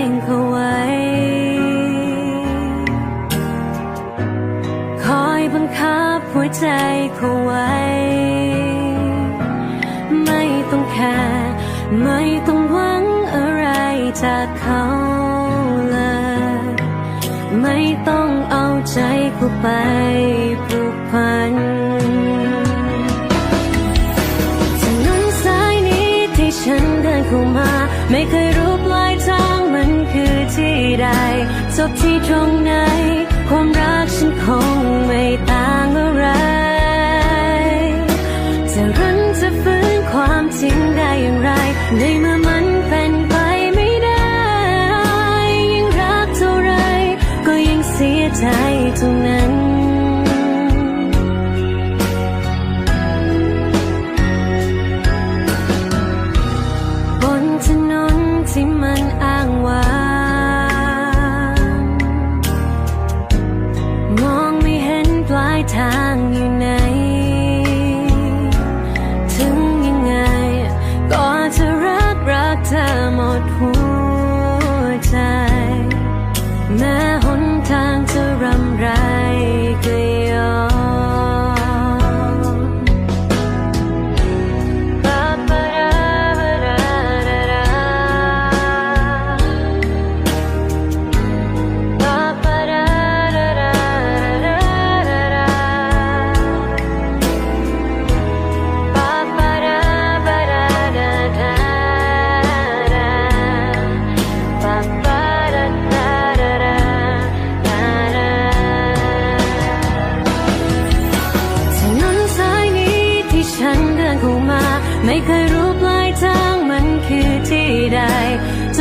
ง หัวใจเขาไว้ ไม่ต้องแคร์ไม่ต้องหวังอะไรจากเขาเลย ไม่ต้องเอาใจเขาไปผูกพันถนนสายนี้ที่ฉันเดินเข้ามา ไม่เคยรู้ปลายทางมันคือที่ใดจบที่ตรงไหน ความรักฉันคงไม่ตาง จะรั้นจะฟื้นความจริงได้อย่างไร ในเมื่อมันเป็นไปไม่ได้ ยิ่งรักเท่าไร ก็ยิ่งเสียใจเท่านั้นบนถนนที่มันอ้างว้างมองไม่เห็นปลายทางอยู่ไหน หมดหัว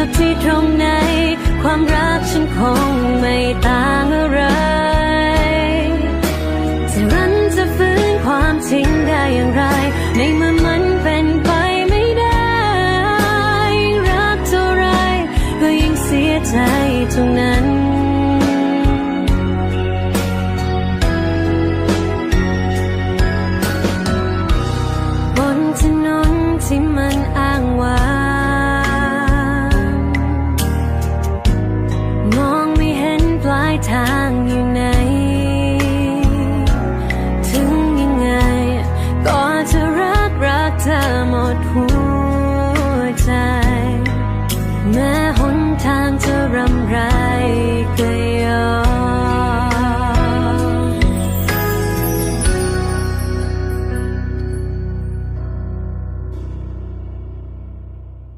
ุดที่ตรงไหน ความรักฉันคงไม่ต่างอะไรจะรั้นจะฟื้นความจริงได้อย่างไร ในเมื่อมันเป็นไปไม่ได้ รักเท่าไรก็ยิ่งเสียใจตรงนั้น รำไร